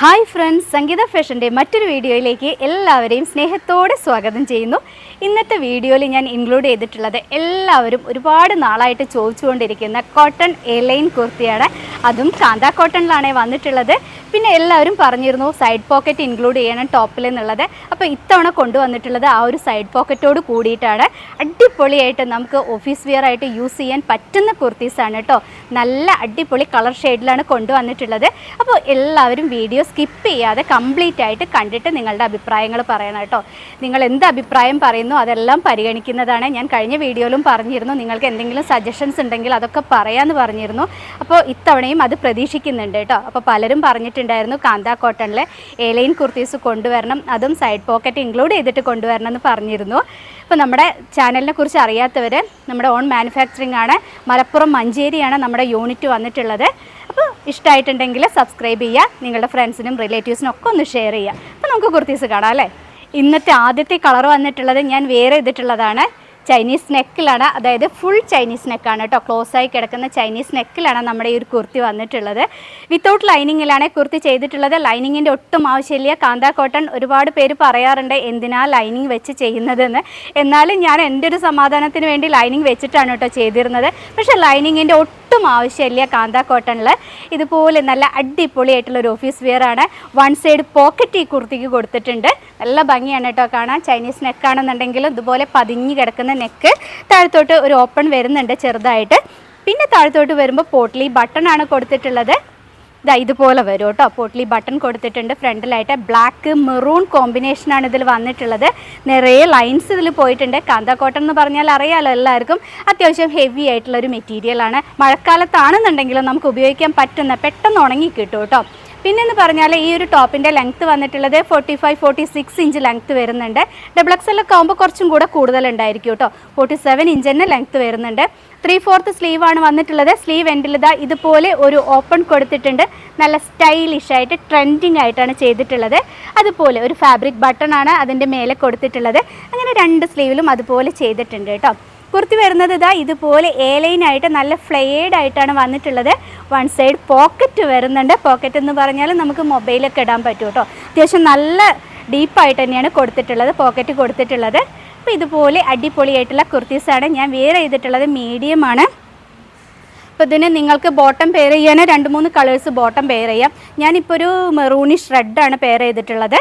Hi friends സംഗീത ഫാഷന്റെ മറ്റൊരു വീഡിയോയിലേക്ക് എല്ലാവരെയും സ്നേഹത്തോടെ സ്വാഗതം ചെയ്യുന്നു. ഇന്നത്തെ വീഡിയോയിൽ ഞാൻ ഇൻക്ലൂഡ് ചെയ്തിട്ടുള്ളത് എല്ലാവരും ഒരുപാട് നാളായിട്ട് ചോദിച്ചുകൊണ്ടിരിക്കുന്ന കോട്ടൺ എലൈൻ കുർത്തിയാണ്. അതും കാന്ത കോട്ടണിലാണ് വന്നിട്ടുള്ളത്. പിന്നെ എല്ലാവരും പറഞ്ഞിരുന്നു സൈഡ് പോക്കറ്റ് ഇൻക്ലൂഡ് ചെയ്യണം ടോപ്പിൽ എന്നുള്ളത്. അപ്പോൾ ഇത്തവണ കൊണ്ടുവന്നിട്ടുള്ളത് ആ ഒരു സൈഡ് പോക്കറ്റോട് കൂടിയിട്ടാണ്. അടിപൊളിയായിട്ട് നമുക്ക് ഓഫീസ് വെയർ ആയിട്ട് യൂസ് ചെയ്യാൻ പറ്റുന്ന കുർത്തീസാണ് കേട്ടോ നല്ല അടിപൊളി കളർ ഷെയ്ഡിലാണ് കൊണ്ടുവന്നിട്ടുള്ളത്. അപ്പോൾ എല്ലാവരും വീഡിയോ സ്കിപ്പ് ചെയ്യാതെ കംപ്ലീറ്റ് ആയിട്ട് കണ്ടിട്ട് നിങ്ങളുടെ അഭിപ്രായങ്ങൾ പറയണം കേട്ടോ നിങ്ങൾ എന്ത് അഭിപ്രായം പറയുന്നു അതെല്ലാം പരിഗണിക്കുന്നതാണ്. ഞാൻ കഴിഞ്ഞ വീഡിയോയിലും പറഞ്ഞിരുന്നു. നിങ്ങൾക്ക് എന്തെങ്കിലും സജഷൻസ് ഉണ്ടെങ്കിൽ അതൊക്കെ പറയാമെന്ന് പറഞ്ഞിരുന്നു. അപ്പോൾ ഇത്തവണയും അത് പ്രതീക്ഷിക്കുന്നുണ്ട് കേട്ടോ. അപ്പോൾ പലരും പറഞ്ഞിട്ടുണ്ടായിരുന്നു കാന്ത കോട്ടണിലെ ഏലൈൻ കുർത്തീസ് കൊണ്ടുവരണം അതും സൈഡ് പോക്കറ്റ് ഇൻക്ലൂഡ് ചെയ്തിട്ട് കൊണ്ടുവരണം എന്ന് പറഞ്ഞിരുന്നു. അപ്പോൾ നമ്മുടെ ചാനലിനെ കുറിച്ച് അറിയാത്തവർ നമ്മുടെ ഓൺ മാനുഫാക്ചറിങ് ആണ്. മലപ്പുറം മഞ്ചേരിയാണ് നമ്മുടെ യൂണിറ്റ് വന്നിട്ടുള്ളത്. അപ്പോൾ ഇഷ്ടമായിട്ടുണ്ടെങ്കിൽ സബ്സ്ക്രൈബ് ചെയ്യുക. നിങ്ങളുടെ ഫ്രണ്ട്സിനും റിലേറ്റീവ്സിനും ഒക്കെ ഒന്ന് ഷെയർ ചെയ്യുക. അപ്പോൾ നമുക്ക് കുർത്തീസ് കാണാം അല്ലേ? ഇന്നത്തെ ആദ്യത്തെ കളർ വന്നിട്ടുള്ളത് ഞാൻ വേറെ ചെയ്തിട്ടുള്ളതാണ് ചൈനീസ് നെക്കിലാണ് അതായത് ഫുൾ ചൈനീസ് നെക്കാണ് കേട്ടോ. ക്ലോസ് ആയി കിടക്കുന്ന ചൈനീസ് നെക്കിലാണ് നമ്മുടെ ഈ ഒരു കുർത്തി വന്നിട്ടുള്ളത്. വിത്തൗട്ട് ലൈനിങ്ങിലാണ് കുർത്തി ചെയ്തിട്ടുള്ളത്. ലൈനിങ്ങിന്റെ ഒട്ടും ആവശ്യമില്ല. കാന്ത കോട്ടൺ ഒരുപാട് പേര് പറയാറുണ്ട് എന്തിനാ ലൈനിങ് വെച്ച് ചെയ്യുന്നതെന്ന്. എന്നാലും ഞാൻ എന്റെ ഒരു സമാധാനത്തിന് വേണ്ടി ലൈനിങ് വെച്ചിട്ടാണ് കേട്ടോ ചെയ്തിരുന്നത്. പക്ഷേ ലൈനിങ്ങിന്റെ ഒട്ടും ആവശ്യമില്ല കാന്ത കോട്ടണിൽ ഇതുപോലെ നല്ല അടിപൊളിയായിട്ടുള്ള ഒരു ഓഫീസ് വെയർ ആണ്. വൺ സൈഡ് പോക്കറ്റ് ഈ കുർത്തിക്ക് കൊടുത്തിട്ടുണ്ട്. നല്ല ഭംഗിയാണ് കേട്ടോ കാണാൻ. ചൈനീസ് നെക്കാണെന്നുണ്ടെങ്കിലും ഇതുപോലെ പതിഞ്ഞ് കിടക്കുന്ന നെക്ക്. താഴത്തോട്ട് ഒരു ഓപ്പൺ വരുന്നുണ്ട് ചെറുതായിട്ട്. പിന്നെ താഴത്തോട്ട് വരുമ്പോൾ പോട്ട്ലി ബട്ടൺ ആണ് കൊടുത്തിട്ടുള്ളത്. ഇതാ ഇതുപോലെ വരും കേട്ടോ. പോട്ട്ലി ബട്ടൺ കൊടുത്തിട്ടുണ്ട്. ഫ്രണ്ടിലായിട്ട് ബ്ലാക്ക് മെറൂൺ കോമ്പിനേഷനാണ് ഇതിൽ വന്നിട്ടുള്ളത്. നിറയെ ലൈൻസ് ഇതിൽ പോയിട്ടുണ്ട്. കാന്ത കോട്ടൺ എന്ന് പറഞ്ഞാൽ അറിയാലോ എല്ലാവർക്കും. അത്യാവശ്യം ഹെവി ആയിട്ടുള്ള ഒരു മെറ്റീരിയലാണ് മഴക്കാലത്താണെന്നുണ്ടെങ്കിലും നമുക്ക് ഉപയോഗിക്കാൻ പറ്റുന്ന പെട്ടെന്ന് ഉണങ്ങി കിട്ടും കേട്ടോ. പിന്നെന്ന് പറഞ്ഞാൽ ഈ ഒരു ടോപ്പിന്റെ ലെങ്ത്ത് വന്നിട്ടുള്ളത് forty five forty six inch length വരുന്നുണ്ട് ഒക്കെ ആകുമ്പോൾ കുറച്ചും കൂടെ കൂടുതലുണ്ടായിരിക്കും കേട്ടോ. ഫോർട്ടി സെവൻ ഇഞ്ച് തന്നെ ലെങ്ത്ത് വരുന്നുണ്ട്. ത്രീ ഫോർത്ത് സ്ലീവ് ആണ് വന്നിട്ടുള്ളത്. സ്ലീവ് എൻഡിൽ ഇതാ ഇതുപോലെ ഒരു ഓപ്പൺ കൊടുത്തിട്ടുണ്ട്. നല്ല സ്റ്റൈലിഷ് ആയിട്ട് ട്രെൻഡിങ് ആയിട്ടാണ് ചെയ്തിട്ടുള്ളത്. അതുപോലെ ഒരു ഫാബ്രിക് ബട്ടൺ ആണ് അതിന്റെ മേലെ കൊടുത്തിട്ടുള്ളത്. അങ്ങനെ രണ്ട് സ്ലീവിലും അതുപോലെ ചെയ്തിട്ടുണ്ട് കേട്ടോ. കുർത്തി വരുന്നത് ഇതാ ഇതുപോലെ എ ലൈനായിട്ട് നല്ല ഫ്ലെയർഡ് ആയിട്ടാണ് വന്നിട്ടുള്ളത്. വൺ സൈഡ് പോക്കറ്റ് വരുന്നുണ്ട്. പോക്കറ്റ് എന്ന് പറഞ്ഞാൽ നമുക്ക് മൊബൈലൊക്കെ ഇടാൻ പറ്റും കേട്ടോ അത്യാവശ്യം നല്ല ഡീപ്പായിട്ട് തന്നെയാണ് കൊടുത്തിട്ടുള്ളത് പോക്കറ്റ് കൊടുത്തിട്ടുള്ളത്. അപ്പോൾ ഇതുപോലെ അടിപൊളിയായിട്ടുള്ള കുർത്തീസാണ് ഞാൻ വെയർ ചെയ്തിട്ടുള്ളത് മീഡിയമാണ് അപ്പോൾ ഇതിന് നിങ്ങൾക്ക് ബോട്ടം പെയർ ചെയ്യാൻ രണ്ട് മൂന്ന് കളേഴ്സ് ബോട്ടം പെയർ ചെയ്യാം. ഞാനിപ്പോൾ ഒരു മെറൂണിഷ് റെഡാണ് പെയർ ചെയ്തിട്ടുള്ളത്.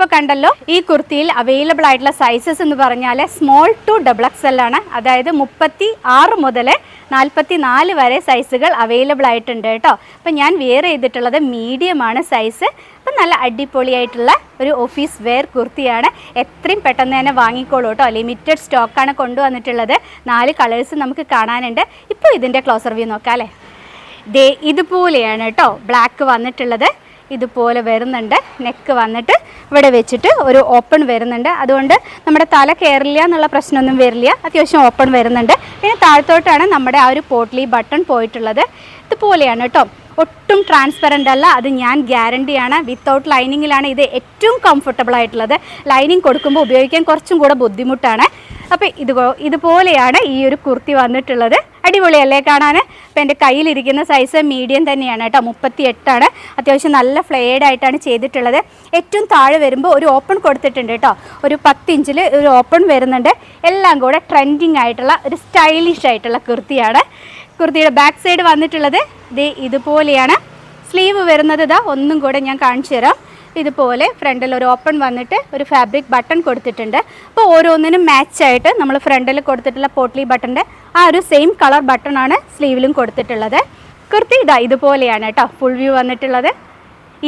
ഇപ്പോൾ കണ്ടല്ലോ ഈ കുർത്തിയിൽ അവൈലബിൾ ആയിട്ടുള്ള സൈസസ് എന്ന് പറഞ്ഞാൽ small to double X L ആണ്. അതായത് മുപ്പത്തി ആറ് മുതൽ നാൽപ്പത്തി നാല് വരെ സൈസുകൾ അവൈലബിൾ ആയിട്ടുണ്ട് കേട്ടോ. അപ്പോൾ ഞാൻ വെയർ ചെയ്തിട്ടുള്ളത് മീഡിയമാണ് സൈസ് അപ്പം നല്ല അടിപൊളിയായിട്ടുള്ള ഒരു ഓഫീസ് വെയർ കുർത്തിയാണ്. എത്രയും പെട്ടെന്ന് തന്നെ വാങ്ങിക്കോളൂ കേട്ടോ. ലിമിറ്റഡ് സ്റ്റോക്കാണ് കൊണ്ടുവന്നിട്ടുള്ളത്. നാല് കളേഴ്സ് നമുക്ക് കാണാനുണ്ട്. ഇപ്പോൾ ഇതിന്റെ ക്ലോസർ വ്യൂ നോക്കാം അല്ലേ? ദേ ഇതുപോലെയാണ് കേട്ടോ. ബ്ലാക്ക് വന്നിട്ടുള്ളത്. ഇതുപോലെ വരുന്നുണ്ട്. നെക്ക് വന്നിട്ട് ഇവിടെ വെച്ചിട്ട് ഒരു ഓപ്പൺ വരുന്നുണ്ട്. അതുകൊണ്ട് നമ്മുടെ തല കയറില്ല എന്നുള്ള പ്രശ്നമൊന്നും വരില്ല. അത്യാവശ്യം ഓപ്പൺ വരുന്നുണ്ട്. പിന്നെ താഴത്തോട്ടാണ് നമ്മുടെ ആ ഒരു പോട്ട്ലി ബട്ടൺ പോയിട്ടുള്ളത്. ഇതുപോലെയാണ് കേട്ടോ. ഒട്ടും ട്രാൻസ്പെറന്റ് അല്ല. അത് ഞാൻ ഗ്യാരണ്ടിയാണ് വിത്തൗട്ട് ലൈനിങ്ങിലാണ് ഇത് ഏറ്റവും കംഫർട്ടബിൾ ആയിട്ടുള്ളത്. ലൈനിങ് കൊടുക്കുമ്പോൾ ഉപയോഗിക്കാൻ കുറച്ചും കൂടെ ബുദ്ധിമുട്ടാണ്. അപ്പോൾ ഇത് ഇതുപോലെയാണ് ഈ ഒരു കുർത്തി വന്നിട്ടുള്ളത്. അടിപൊളിയല്ലേ കാണാൻ അപ്പോൾ എന്റെ കയ്യിലിരിക്കുന്ന സൈസ് മീഡിയം തന്നെയാണ് കേട്ടോ. മുപ്പത്തി എട്ടാണ് അത്യാവശ്യം നല്ല ഫ്ലെയർഡ് ആയിട്ടാണ് ചെയ്തിട്ടുള്ളത്. ഏറ്റവും താഴെ വരുമ്പോൾ ഒരു ഓപ്പൺ കൊടുത്തിട്ടുണ്ട് കേട്ടോ. ഒരു പത്തിഞ്ചിൽ ഒരു ഓപ്പൺ വരുന്നുണ്ട്. എല്ലാം കൂടെ ട്രെൻഡിങ് ആയിട്ടുള്ള ഒരു സ്റ്റൈലിഷ് ആയിട്ടുള്ള കുർത്തിയാണ്. കുർത്തിയുടെ ബാക്ക് സൈഡ് വന്നിട്ടുള്ളത്. ഇത് ഇതുപോലെയാണ് സ്ലീവ് വരുന്നത്. ഇതാ ഒന്നും കൂടെ ഞാൻ കാണിച്ചു തരാം. ഇതുപോലെ ഫ്രണ്ടിൽ ഒരു ഓപ്പൺ വന്നിട്ട് ഒരു ഫാബ്രിക് ബട്ടൺ കൊടുത്തിട്ടുണ്ട്. അപ്പോൾ ഓരോന്നിനും മാച്ചായിട്ട് നമ്മൾ ഫ്രണ്ടിൽ കൊടുത്തിട്ടുള്ള പോട്ട്ലി ബട്ടന്റെ ആ ഒരു സെയിം കളർ ബട്ടൺ ആണ് സ്ലീവിലും കൊടുത്തിട്ടുള്ളത്. കുർത്തി ഇതാ ഇതുപോലെയാണ് കേട്ടോ ഫുൾ വ്യൂ വന്നിട്ടുള്ളത്.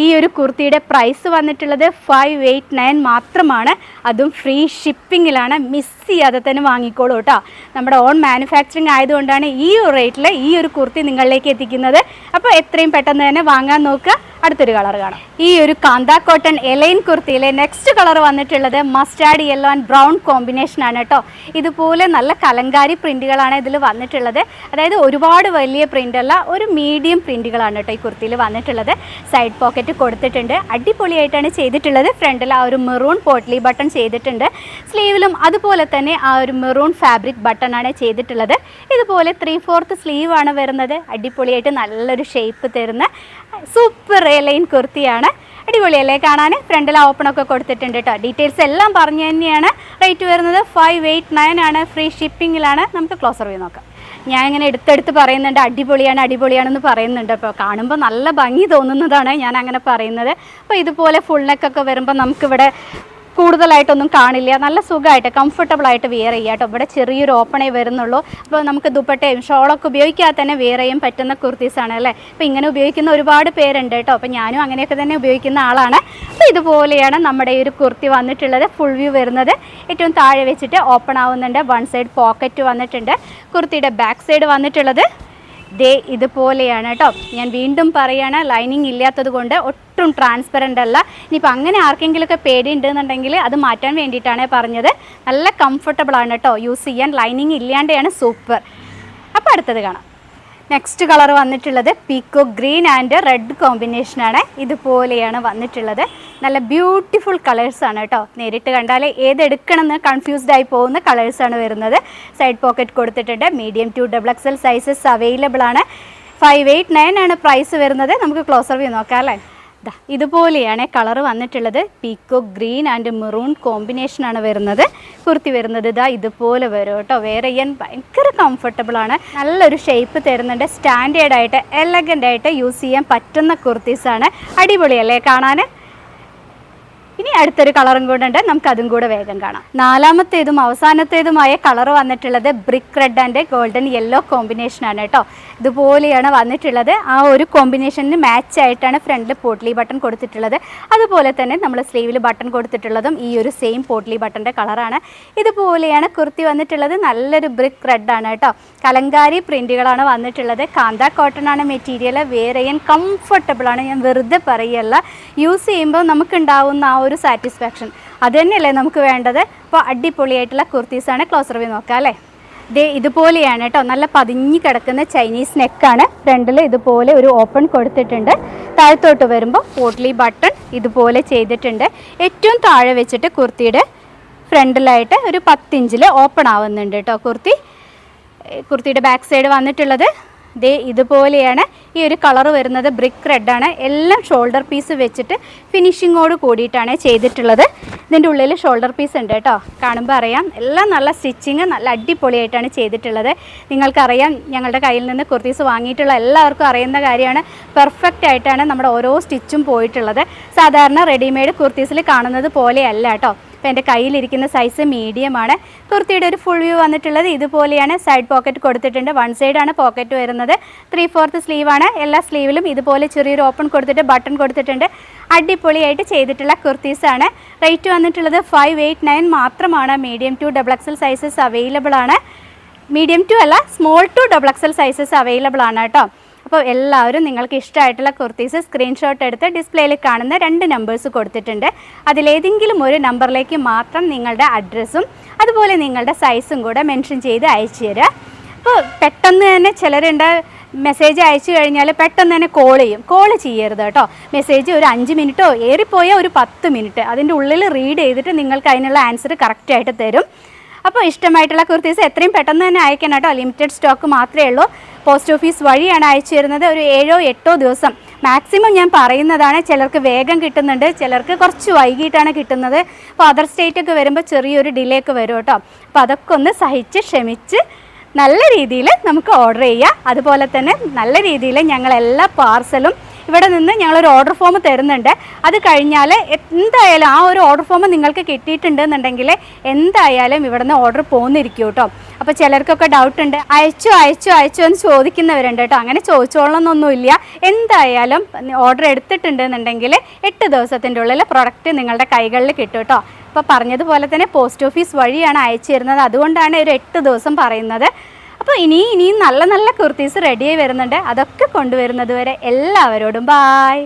ഈ ഒരു കുർത്തിയുടെ പ്രൈസ് വന്നിട്ടുള്ളത് ഫൈവ് എയ്റ്റ് നയൻ മാത്രമാണ്. അതും ഫ്രീ ഷിപ്പിങ്ങിലാണ് മിസ് ചെയ്യാതെ തന്നെ വാങ്ങിക്കോളൂ കേട്ടോ നമ്മുടെ ഓൺ മാനുഫാക്ചറിങ് ആയതുകൊണ്ടാണ് ഈ റേറ്റിൽ ഈ ഒരു കുർത്തി നിങ്ങളിലേക്ക് എത്തിക്കുന്നത്. അപ്പോൾ എത്രയും പെട്ടെന്ന് തന്നെ വാങ്ങാൻ നോക്കുക. അടുത്തൊരു കളർ കാണാം. ഈ ഒരു കാന്ത കോട്ടൺ എലൈൻ കുർത്തിയിലെ നെക്സ്റ്റ് കളർ വന്നിട്ടുള്ളത് mustard yellow and brown combination ആണ് കേട്ടോ. ഇതുപോലെ നല്ല കലങ്കാരി പ്രിന്റുകളാണ് ഇതിൽ വന്നിട്ടുള്ളത്. അതായത് ഒരുപാട് വലിയ പ്രിന്റ് അല്ല ഒരു മീഡിയം പ്രിന്റുകളാണ് കേട്ടോ ഈ കുർത്തിയിൽ വന്നിട്ടുള്ളത്. സൈഡ് പോക്കറ്റ് കൊടുത്തിട്ടുണ്ട്. അടിപൊളിയായിട്ടാണ് ചെയ്തിട്ടുള്ളത്. ഫ്രണ്ടിൽ ആ ഒരു മെറൂൺ പോട്ട്ലി ബട്ടൺ ചെയ്തിട്ടുണ്ട്. സ്ലീവിലും അതുപോലെ തന്നെ ആ ഒരു മെറൂൺ ഫാബ്രിക് ബട്ടൺ ആണ് ചെയ്തിട്ടുള്ളത്. ഇതുപോലെ ത്രീ ഫോർത്ത് ആണ് വരുന്നത്. അടിപൊളിയായിട്ട് നല്ലൊരു ഷേപ്പ് തരുന്ന സൂപ്പർ എലൈൻ കുർത്തിയാണ്. അടിപൊളിയല്ലേ കാണാൻ ഫ്രണ്ടിൽ ഓപ്പണൊക്കെ കൊടുത്തിട്ടുണ്ട് കേട്ടോ ഡീറ്റെയിൽസ് എല്ലാം പറഞ്ഞു തന്നെയാണ്. റേറ്റ് വരുന്നത് ഫൈവ് എയ്റ്റ് നയൻ ആണ്. ഫ്രീ ഷിപ്പിങ്ങിലാണ് നമുക്ക് ക്ലോസർ വ്യൂ നോക്കാം. ഞാൻ ഇങ്ങനെ എടുത്തെടുത്ത് പറയുന്നുണ്ട്. അടിപൊളിയാണ് അടിപൊളിയാണെന്ന് പറയുന്നുണ്ട്. അപ്പോൾ കാണുമ്പോൾ നല്ല ഭംഗി തോന്നുന്നതാണ് ഞാൻ അങ്ങനെ പറയുന്നത്. അപ്പോൾ ഇതുപോലെ ഫുൾ നെക്കൊക്കെ വരുമ്പോൾ നമുക്കിവിടെ കൂടുതലായിട്ടൊന്നും കാണില്ല. നല്ല സുഖമായിട്ട് കംഫർട്ടബിൾ ആയിട്ട് വിയർ ചെയ്യാം കേട്ടോ ഇവിടെ ചെറിയൊരു ഓപ്പണേ വരുന്നുള്ളൂ. അപ്പോൾ നമുക്ക് ദുപ്പട്ടയും ഷോളൊക്കെ ഉപയോഗിക്കാതെ തന്നെ വിയർ ചെയ്യാൻ പറ്റുന്ന കുർത്തീസാണ് അല്ലേ? അപ്പോൾ ഇങ്ങനെ ഉപയോഗിക്കുന്ന ഒരുപാട് പേരുണ്ട് കേട്ടോ അപ്പോൾ ഞാനും അങ്ങനെയൊക്കെ തന്നെ ഉപയോഗിക്കുന്ന ആളാണ്. അപ്പോൾ ഇതുപോലെയാണ് നമ്മുടെ ഈ ഒരു കുർത്തി വന്നിട്ടുള്ളത്. ഫുൾ വ്യൂ വരുന്നത്. ഏറ്റവും താഴെ വെച്ചിട്ട് ഓപ്പൺ ആവുന്നുണ്ട്. വൺ സൈഡ് പോക്കറ്റ് വന്നിട്ടുണ്ട്. കുർത്തിയുടെ ബാക്ക് സൈഡ് വന്നിട്ടുള്ളത്. ദേ ഇതുപോലെയാണ് കേട്ടോ. ഞാൻ വീണ്ടും പറയുകയാണ് ലൈനിങ് ഇല്ലാത്തത് കൊണ്ട് ഒട്ടും ട്രാൻസ്പെറന്റ് അല്ല. ഇനിയിപ്പോൾ അങ്ങനെ ആർക്കെങ്കിലുമൊക്കെ പേടിയുണ്ടെന്നുണ്ടെങ്കിൽ അത് മാറ്റാൻ വേണ്ടിയിട്ടാണ് പറഞ്ഞത്. നല്ല കംഫർട്ടബിളാണ് കേട്ടോ യൂസ് ചെയ്യാൻ. ലൈനിങ് ഇല്ലാണ്ടെയാണ് സൂപ്പർ അപ്പോൾ അടുത്തത് കാണാം. നെക്സ്റ്റ് കളർ വന്നിട്ടുള്ളത് പീക്കോ ഗ്രീൻ ആൻഡ് റെഡ് കോമ്പിനേഷനാണ് ഇതുപോലെയാണ് വന്നിട്ടുള്ളത്. നല്ല ബ്യൂട്ടിഫുൾ കളേഴ്സാണ് കേട്ടോ. നേരിട്ട് കണ്ടാൽ ഏതെടുക്കണമെന്ന് കൺഫ്യൂസ്ഡ് ആയി പോകുന്ന കളേഴ്സാണ് വരുന്നത്. സൈഡ് പോക്കറ്റ് കൊടുത്തിട്ടുണ്ട്. Medium to double X L sizes available ആണ്. ഫൈവ് എയ്റ്റ് നയൻ ആണ് പ്രൈസ് വരുന്നത്. നമുക്ക് ക്ലോസർ വ്യൂ നോക്കാം അല്ലേ? ഇതുപോലെയാണ് കളർ വന്നിട്ടുള്ളത്. പീക്കോ ഗ്രീൻ ആൻഡ് മെറൂൺ കോമ്പിനേഷനാണ് വരുന്നത്. കുർത്തി വരുന്നത് ഇതാ ഇതുപോലെ വരും കേട്ടോ. വേറെ ചെയ്യാൻ ഭയങ്കര കംഫർട്ടബിൾ ആണ്. നല്ലൊരു ഷേപ്പ് തരുന്നുണ്ട്. സ്റ്റാൻഡേർഡായിട്ട് എലഗന്റ് ആയിട്ട് യൂസ് ചെയ്യാൻ പറ്റുന്ന കുർത്തീസാണ്. അടിപൊളിയല്ലേ കാണാൻ ഇനി അടുത്തൊരു കളറും കൂടെ ഉണ്ട്. നമുക്ക് അതും കൂടെ വേഗം കാണാം. നാലാമത്തേതും അവസാനത്തേതുമായ കളർ വന്നിട്ടുള്ളത് brick red and golden yellow combination ആണ് കേട്ടോ. ഇതുപോലെയാണ് വന്നിട്ടുള്ളത്. ആ ഒരു കോമ്പിനേഷന് മാച്ച് ആയിട്ടാണ് ഫ്രണ്ടിൽ പോട്ട്ലി ബട്ടൺ കൊടുത്തിട്ടുള്ളത്. അതുപോലെ തന്നെ നമ്മൾ സ്ലീവിൽ ബട്ടൺ കൊടുത്തിട്ടുള്ളതും ഈ ഒരു സെയിം പോട്ട്ലി ബട്ടന്റെ കളറാണ്. ഇതുപോലെയാണ് കുർത്തി വന്നിട്ടുള്ളത്. നല്ലൊരു ബ്രിക്ക് ആണ് കേട്ടോ. കലങ്കാരി പ്രിന്റുകളാണ് വന്നിട്ടുള്ളത്. കാന്ത കോട്ടൺ ആണ് മെറ്റീരിയൽ വേറെ കംഫർട്ടബിളാണ് ഞാൻ വെറുതെ പറയല്ല. യൂസ് ചെയ്യുമ്പോൾ നമുക്കുണ്ടാവുന്ന ആ ഒരു സാറ്റിസ്ഫാക്ഷൻ അത് തന്നെയല്ലേ നമുക്ക് വേണ്ടത്? അപ്പോൾ അടിപൊളിയായിട്ടുള്ള കുർത്തീസാണ് ക്ലോസർ വ്യൂ നോക്കാം അല്ലേ? ദേ ഇതുപോലെയാണ് കേട്ടോ. നല്ല പതിഞ്ഞു കിടക്കുന്ന ചൈനീസ് നെക്കാണ് ഫ്രണ്ടിൽ ഇതുപോലെ ഒരു ഓപ്പൺ കൊടുത്തിട്ടുണ്ട്. താഴത്തോട്ട് വരുമ്പോൾ പോട്ട്ലി ബട്ടൺ ഇതുപോലെ ചെയ്തിട്ടുണ്ട്. ഏറ്റവും താഴെ വെച്ചിട്ട് കുർത്തിയുടെ ഫ്രണ്ടിലായിട്ട് ഒരു പത്തിഞ്ചിൽ ഓപ്പൺ ആവുന്നുണ്ട് കേട്ടോ കുർത്തി. കുർത്തിയുടെ ബാക്ക് സൈഡ് വന്നിട്ടുള്ളത്. ദേ ഇതുപോലെയാണ് ഈ ഒരു കളർ വരുന്നത്. ബ്രിക്ക് റെഡാണ് എല്ലാം ഷോൾഡർ പീസ് വെച്ചിട്ട് ഫിനിഷിങ്ങോട് കൂടിയിട്ടാണ് ചെയ്തിട്ടുള്ളത്. ഇതിന്റെ ഉള്ളിൽ ഷോൾഡർ പീസ് ഉണ്ട് കേട്ടോ. കാണുമ്പോൾ അറിയാം. എല്ലാം നല്ല സ്റ്റിച്ചിങ് നല്ല അടിപൊളിയായിട്ടാണ് ചെയ്തിട്ടുള്ളത്. നിങ്ങൾക്കറിയാം ഞങ്ങളുടെ കയ്യിൽ നിന്ന് കുർത്തീസ് വാങ്ങിയിട്ടുള്ള എല്ലാവർക്കും അറിയുന്ന കാര്യമാണ്. പെർഫെക്റ്റ് ആയിട്ടാണ് നമ്മുടെ ഓരോ സ്റ്റിച്ചും പോയിട്ടുള്ളത്. സാധാരണ റെഡിമെയ്ഡ് കുർത്തീസിൽ കാണുന്നത് പോലെയല്ല കേട്ടോ. അപ്പോൾ എന്റെ കയ്യിലിരിക്കുന്ന സൈസ് മീഡിയമാണ് കുർത്തിയുടെ ഒരു ഫുൾ വ്യൂ വന്നിട്ടുള്ളത് ഇതുപോലെയാണ്. സൈഡ് പോക്കറ്റ് കൊടുത്തിട്ടുണ്ട്. വൺ സൈഡാണ് പോക്കറ്റ് വരുന്നത്. ത്രീ ഫോർത്ത് സ്ലീവാണ് എല്ലാ സ്ലീവിലും ഇതുപോലെ ചെറിയൊരു ഓപ്പൺ കൊടുത്തിട്ട് ബട്ടൺ കൊടുത്തിട്ടുണ്ട്. അടിപൊളിയായിട്ട് ചെയ്തിട്ടുള്ള കുർത്തീസാണ് റേറ്റ് വന്നിട്ടുള്ളത് ഫൈവ് എയ്റ്റ് നയൻ മാത്രമാണ്. Medium to double X L sizes available ആണ്. മീഡിയം ടു അല്ല small to double X L sizes available ആണ് കേട്ടോ. അപ്പോൾ എല്ലാവരും നിങ്ങൾക്ക് ഇഷ്ടമായിട്ടുള്ള കുർത്തീസ് സ്ക്രീൻഷോട്ട് എടുത്ത് ഡിസ്പ്ലേയിൽ കാണുന്ന രണ്ട് നമ്പേഴ്സ് കൊടുത്തിട്ടുണ്ട്. അതിലേതെങ്കിലും ഒരു നമ്പറിലേക്ക് മാത്രം നിങ്ങളുടെ അഡ്രസ്സും അതുപോലെ നിങ്ങളുടെ സൈസും കൂടെ മെൻഷൻ ചെയ്ത് അയച്ചു തരിക. അപ്പോൾ പെട്ടെന്ന് തന്നെ ചിലരുണ്ട് മെസ്സേജ് അയച്ചു കഴിഞ്ഞാൽ പെട്ടെന്ന് തന്നെ കോൾ ചെയ്യും. കോൾ ചെയ്യരുത് കേട്ടോ. മെസ്സേജ് ഒരു അഞ്ച് മിനിറ്റോ ഏറിപ്പോയാൽ ഒരു പത്ത് മിനിറ്റ് അതിന്റെ ഉള്ളിൽ റീഡ് ചെയ്തിട്ട് നിങ്ങൾക്ക് അതിനുള്ള ആൻസർ കറക്റ്റായിട്ട് തരും. അപ്പോൾ ഇഷ്ടമായിട്ടുള്ള കുർത്തീസ് എത്രയും പെട്ടെന്ന് തന്നെ അയക്കണം കേട്ടോ. ലിമിറ്റഡ് സ്റ്റോക്ക് മാത്രമേ ഉള്ളൂ. പോസ്റ്റ് ഓഫീസ് വഴിയാണ് അയച്ചു തരുന്നത് ഒരു ഏഴോ എട്ടോ ദിവസം. മാക്സിമം ഞാൻ പറയുന്നതാണ് ചിലർക്ക് വേഗം കിട്ടുന്നുണ്ട് ചിലർക്ക് കുറച്ച് വൈകിട്ടാണ് കിട്ടുന്നത്. അപ്പോൾ അതർ സ്റ്റേറ്റ് ഒക്കെ വരുമ്പോൾ ചെറിയൊരു ഡിലേ ഒക്കെ വരും കേട്ടോ. അപ്പോൾ അതൊക്കെ ഒന്ന് സഹിച്ച് ക്ഷമിച്ച് നല്ല രീതിയിൽ നമുക്ക് ഓർഡർ ചെയ്യാം. അതുപോലെ തന്നെ നല്ല രീതിയിൽ ഞങ്ങൾ എല്ലാ പാർസലും ഇവിടെ നിന്ന് ഞങ്ങളൊരു ഓർഡർ ഫോം തരുന്നുണ്ട്. അത് കഴിഞ്ഞാൽ എന്തായാലും ആ ഒരു ഓർഡർ ഫോം നിങ്ങൾക്ക് കിട്ടിയിട്ടുണ്ടെന്നുണ്ടെങ്കിൽ എന്തായാലും ഇവിടെ നിന്ന് ഓർഡർ പോകുന്നിരിക്കും കേട്ടോ. അപ്പോൾ ചിലർക്കൊക്കെ ഡൗട്ട് ഉണ്ട്. അയച്ചോ അയച്ചോ അയച്ചോ എന്ന് ചോദിക്കുന്നവരുണ്ട് കേട്ടോ. അങ്ങനെ ചോദിച്ചോളണമെന്നൊന്നുമില്ല. എന്തായാലും ഓർഡർ എടുത്തിട്ടുണ്ടെന്നുണ്ടെങ്കിൽ എട്ട് ദിവസത്തിന്റെ ഉള്ളിൽ പ്രൊഡക്റ്റ് നിങ്ങളുടെ കൈകളിൽ കിട്ടും കേട്ടോ. അപ്പോൾ പറഞ്ഞതുപോലെ തന്നെ പോസ്റ്റ് ഓഫീസ് വഴിയാണ് അയച്ചു തരുന്നത്. അതുകൊണ്ടാണ് ഒരു എട്ട് ദിവസം പറയുന്നത്. അപ്പോൾ ഇനി ഇനിയും നല്ല നല്ല കുർത്തീസ് റെഡിയായി വരുന്നുണ്ട്. അതൊക്കെ കൊണ്ടുവരുന്നത് വരെ എല്ലാവരോടും ബായ്